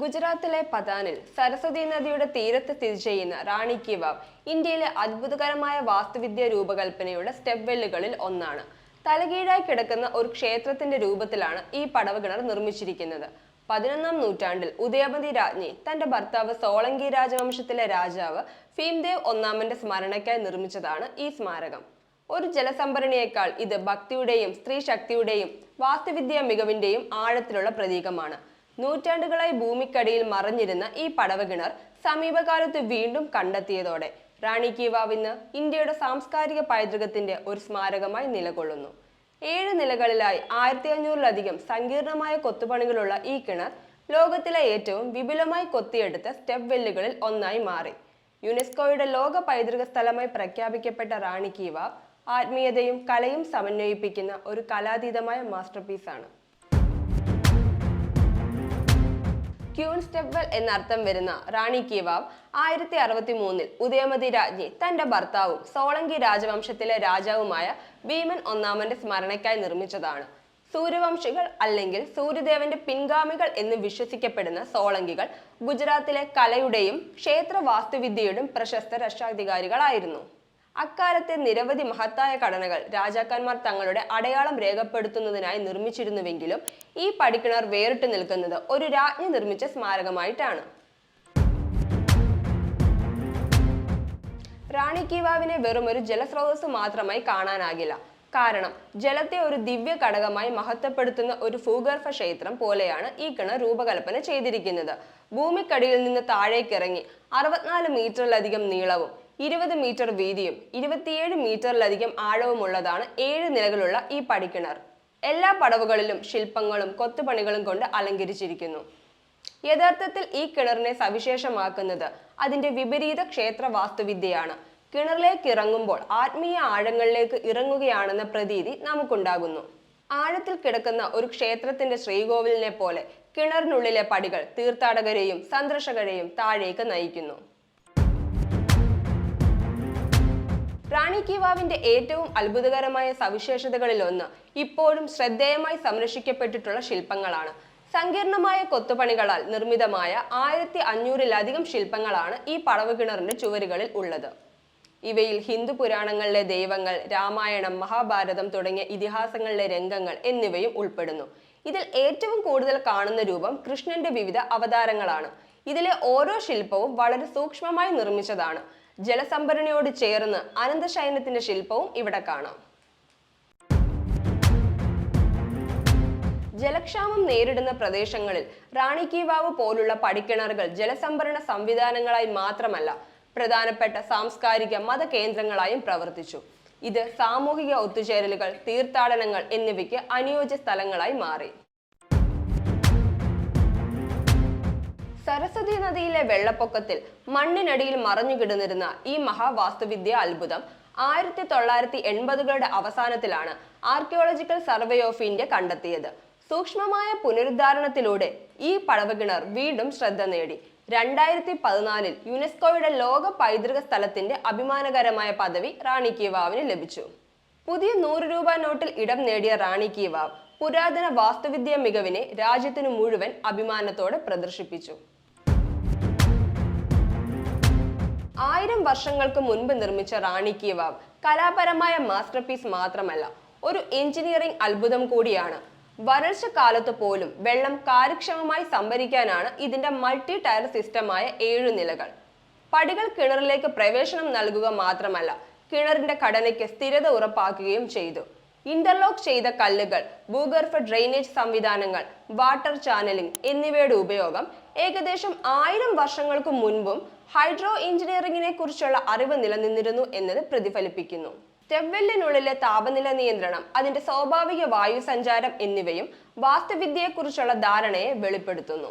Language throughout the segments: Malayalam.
ഗുജറാത്തിലെ പതാനിൽ സരസ്വതി നദിയുടെ തീരത്ത് സ്ഥിതി ചെയ്യുന്ന റാണി കി വാവ് ഇന്ത്യയിലെ അത്ഭുതകരമായ വാസ്തുവിദ്യ രൂപകൽപ്പനയുടെ സ്റ്റെപ്പ് വെല്ലുകളിൽ ഒന്നാണ്. തലകീഴായി കിടക്കുന്ന ഒരു ക്ഷേത്രത്തിന്റെ രൂപത്തിലാണ് ഈ പടവുകിണർ നിർമ്മിച്ചിരിക്കുന്നത്. പതിനൊന്നാം നൂറ്റാണ്ടിൽ ഉദയപതി രാജ്ഞി തന്റെ ഭർത്താവ് സോളങ്കി രാജവംശത്തിലെ രാജാവ് ഭീംദേവ് ഒന്നാമന്റെ സ്മരണയ്ക്കായി നിർമ്മിച്ചതാണ് ഈ സ്മാരകം. ഒരു ജലസംഭരണിയേക്കാൾ ഇത് ഭക്തിയുടെയും സ്ത്രീ ശക്തിയുടെയും വാസ്തുവിദ്യാ മികവിന്റെയും ആഴത്തിലുള്ള പ്രതീകമാണ്. നൂറ്റാണ്ടുകളായി ഭൂമിക്കടിയിൽ മറഞ്ഞിരുന്ന ഈ പടവകിണർ സമീപകാലത്ത് വീണ്ടും കണ്ടെത്തിയതോടെ റാണി കി വാവ് ഇന്ന് ഇന്ത്യയുടെ സാംസ്കാരിക പൈതൃകത്തിന്റെ ഒരു സ്മാരകമായി നിലകൊള്ളുന്നു. ഏഴ് നിലകളിലായി ആയിരത്തി അഞ്ഞൂറിലധികം സങ്കീർണമായ കൊത്തുപണികളുള്ള ഈ കിണർ ലോകത്തിലെ ഏറ്റവും വിപുലമായി കൊത്തിയെടുത്ത സ്റ്റെപ്പ് വെല്ലുകളിൽ ഒന്നായി മാറി. യുനെസ്കോയുടെ ലോക പൈതൃക സ്ഥലമായി പ്രഖ്യാപിക്കപ്പെട്ട റാണി കീവാവ് ആത്മീയതയും കലയും സമന്വയിപ്പിക്കുന്ന ഒരു കലാതീതമായ മാസ്റ്റർപീസാണ്. ക്യൂൺ സ്റ്റെപ്വെൽ എന്നർത്ഥം വരുന്ന റാണി കീവാവ് ആയിരത്തി അറുപത്തി മൂന്നിൽ ഉദയമതി രാജ്ഞി തന്റെ ഭർത്താവും സോളങ്കി രാജവംശത്തിലെ രാജാവുമായ ഭീമൻ ഒന്നാമന്റെ സ്മരണയ്ക്കായി നിർമ്മിച്ചതാണ്. സൂര്യവംശികൾ അല്ലെങ്കിൽ സൂര്യദേവന്റെ പിൻഗാമികൾ എന്ന് വിശ്വസിക്കപ്പെടുന്ന സോളങ്കികൾ ഗുജറാത്തിലെ കലയുടെയും ക്ഷേത്ര വാസ്തുവിദ്യയുടെയും പ്രശസ്ത രക്ഷാധികാരികളായിരുന്നു. അക്കാലത്തെ നിരവധി മഹത്തായ ഘടനകൾ രാജാക്കന്മാർ തങ്ങളുടെ അടയാളം രേഖപ്പെടുത്തുന്നതിനായി നിർമ്മിച്ചിരുന്നുവെങ്കിലും ഈ പടിക്കിണർ വേറിട്ട് നിൽക്കുന്നത് ഒരു രാജ്ഞി നിർമ്മിച്ച സ്മാരകമായിട്ടാണ്. റാണി കീവാവിനെ വെറും ഒരു ജലസ്രോതസ് മാത്രമായി കാണാനാകില്ല. കാരണം ജലത്തെ ഒരു ദിവ്യ ഘടകമായി മഹത്വപ്പെടുത്തുന്ന ഒരു ഭൂഗർഭ ക്ഷേത്രം പോലെയാണ് ഈ കിണർ രൂപകൽപ്പന ചെയ്തിരിക്കുന്നത്. ഭൂമിക്കടിയിൽ നിന്ന് താഴേക്കിറങ്ങി അറുപത്തിനാല് മീറ്ററിലധികം നീളവും ഇരുപത് മീറ്റർ വീതിയും ഇരുപത്തിയേഴ് മീറ്ററിലധികം ആഴവുമുള്ളതാണ് ഏഴ് നിലകളുള്ള ഈ പടിക്കിണർ. എല്ലാ പടവുകളിലും ശില്പങ്ങളും കൊത്തുപണികളും കൊണ്ട് അലങ്കരിച്ചിരിക്കുന്നു. യഥാർത്ഥത്തിൽ ഈ കിണറിനെ സവിശേഷമാക്കുന്നത് അതിന്റെ വിപരീത ക്ഷേത്ര വാസ്തുവിദ്യയാണ്. കിണറിലേക്ക് ഇറങ്ങുമ്പോൾ ആത്മീയ ആഴങ്ങളിലേക്ക് ഇറങ്ങുകയാണെന്ന പ്രതീതി നമുക്കുണ്ടാകുന്നു. ആഴത്തിൽ കിടക്കുന്ന ഒരു ക്ഷേത്രത്തിന്റെ ശ്രീകോവിലിനെ പോലെ കിണറിനുള്ളിലെ പടികൾ തീർത്ഥാടകരെയും സന്ദർശകരെയും താഴേക്ക് നയിക്കുന്നു. റാണി കി വാവിന്റെ ഏറ്റവും അത്ഭുതകരമായ സവിശേഷതകളിൽ ഒന്ന് ഇപ്പോഴും ശ്രദ്ധേയമായി സംരക്ഷിക്കപ്പെട്ടിട്ടുള്ള ശില്പങ്ങളാണ്. സങ്കീർണമായ കൊത്തുപണികളാൽ നിർമ്മിതമായ ആയിരത്തി അഞ്ഞൂറിലധികം ശില്പങ്ങളാണ് ഈ പടവ് കിണറിന്റെ ചുവരുകളിൽ ഉള്ളത്. ഇവയിൽ ഹിന്ദു പുരാണങ്ങളിലെ ദൈവങ്ങൾ രാമായണം മഹാഭാരതം തുടങ്ങിയ ഇതിഹാസങ്ങളിലെ രംഗങ്ങൾ എന്നിവയും ഉൾപ്പെടുന്നു. ഇതിൽ ഏറ്റവും കൂടുതൽ കാണുന്ന രൂപം കൃഷ്ണന്റെ വിവിധ അവതാരങ്ങളാണ്. ഇതിലെ ഓരോ ശില്പവും വളരെ സൂക്ഷ്മമായി നിർമ്മിച്ചതാണ്. ജലസംഭരണിയോട് ചേർന്ന് അനന്തശയനത്തിന്റെ ശില്പവും ഇവിടെ കാണാം. ജലക്ഷാമം നേരിടുന്ന പ്രദേശങ്ങളിൽ റാണി കി വാവ് പോലുള്ള പടിക്കിണറുകൾ ജലസംഭരണ സംവിധാനങ്ങളായി മാത്രമല്ല പ്രധാനപ്പെട്ട സാംസ്കാരിക മത കേന്ദ്രങ്ങളായും പ്രവർത്തിച്ചു. ഇത് സാമൂഹിക ഒത്തുചേരലുകൾ തീർത്ഥാടനങ്ങൾ എന്നിവയ്ക്ക് അനുയോജ്യ സ്ഥലങ്ങളായി മാറി. സരസ്വതി നദിയിലെ വെള്ളപ്പൊക്കത്തിൽ മണ്ണിനടിയിൽ മറഞ്ഞു കിടന്നിരുന്ന ഈ മഹാവാസ്തുവിദ്യ അത്ഭുതം ആയിരത്തി തൊള്ളായിരത്തി എൺപതുകളുടെ അവസാനത്തിലാണ് ആർക്കിയോളജിക്കൽ സർവേ ഓഫ് ഇന്ത്യ കണ്ടെത്തിയത്. സൂക്ഷ്മമായ പുനരുദ്ധാരണത്തിലൂടെ ഈ പടവകിണർ വീണ്ടും ശ്രദ്ധ നേടി. രണ്ടായിരത്തി പതിനാലിൽ യുനെസ്കോയുടെ ലോക പൈതൃക സ്ഥലത്തിന്റെ അഭിമാനകരമായ പദവി റാണി കി വാവിന് ലഭിച്ചു. പുതിയ നൂറ് രൂപ നോട്ടിൽ ഇടം നേടിയ റാണി കി വാവ് പുരാതന വാസ്തുവിദ്യ മികവിനെ രാജ്യത്തിനു മുഴുവൻ അഭിമാനത്തോടെ പ്രദർശിപ്പിച്ചു. ആയിരം വർഷങ്ങൾക്ക് മുൻപ് നിർമ്മിച്ച റാണി കി വാവ് കലാപരമായ മാസ്റ്റർപീസ് മാത്രമല്ല ഒരു എഞ്ചിനീയറിംഗ് അത്ഭുതം കൂടിയാണ്. വരൾച്ച കാലത്ത് പോലും വെള്ളം കാര്യക്ഷമമായി സംഭരിക്കാനാണ് ഇതിന്റെ മൾട്ടി ടയർ സിസ്റ്റമായ ഏഴു നിലകൾ. പടികൾ കിണറിലേക്ക് പ്രവേശനം നൽകുക മാത്രമല്ല കിണറിന്റെ ഘടനയ്ക്ക് സ്ഥിരത ഉറപ്പാക്കുകയും ചെയ്തു. ഇന്റർലോക്ക് ചെയ്ത കല്ലുകൾ ഭൂഗർഭ ഡ്രെയിനേജ് സംവിധാനങ്ങൾ വാട്ടർ ചാനലിംഗ് എന്നിവയുടെ ഉപയോഗം ഏകദേശം ആയിരം വർഷങ്ങൾക്ക് മുൻപും ഹൈഡ്രോ എഞ്ചിനീയറിംഗിനെ കുറിച്ചുള്ള അറിവ് നിലനിന്നിരുന്നു എന്നത് പ്രതിഫലിപ്പിക്കുന്നു. തെവ്വെല്ലിനുള്ളിലെ താപനില നിയന്ത്രണം അതിന്റെ സ്വാഭാവിക വായു സഞ്ചാരം എന്നിവയും വാസ്തുവിദ്യയെക്കുറിച്ചുള്ള ധാരണയെ വെളിപ്പെടുത്തുന്നു.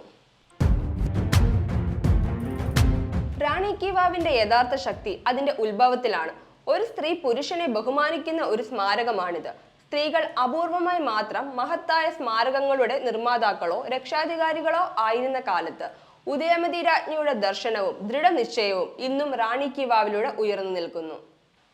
റാണി കിവാവിന്റെ യഥാർത്ഥ ശക്തി അതിന്റെ ഉത്ഭവത്തിലാണ്. ഒരു സ്ത്രീ പുരുഷനെ ബഹുമാനിക്കുന്ന ഒരു സ്മാരകമാണിത്. സ്ത്രീകൾ അപൂർവമായി മാത്രം മഹത്തായ സ്മാരകങ്ങളുടെ നിർമ്മാതാക്കളോ രക്ഷാധികാരികളോ ആയിരുന്ന കാലത്ത് ഉദയമതി രാജ്ഞിയുടെ ദർശനവും ദൃഢനിശ്ചയവും ഇന്നും റാണി കി വാവിലൂടെ ഉയർന്നു നിൽക്കുന്നു.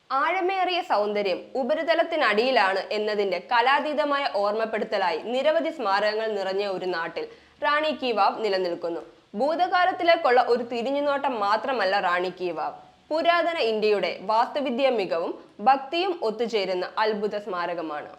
ആഴമേറിയ സൗന്ദര്യം ഉപരിതലത്തിനടിയിലാണ് എന്നതിന്റെ കലാതീതമായ ഓർമ്മപ്പെടുത്തലായി നിരവധി സ്മാരകങ്ങൾ നിറഞ്ഞ ഒരു നാട്ടിൽ റാണി കി വാവ് നിലനിൽക്കുന്നു. ഭൂതകാലത്തിലേക്കുള്ള ഒരു തിരിഞ്ഞുനോട്ടം മാത്രമല്ല റാണി കി വാവ്. പുരാതന ഇന്ത്യയുടെ വാസ്തുവിദ്യ മികവും ഭക്തിയും ഒത്തുചേരുന്ന അത്ഭുത സ്മാരകമാണ്.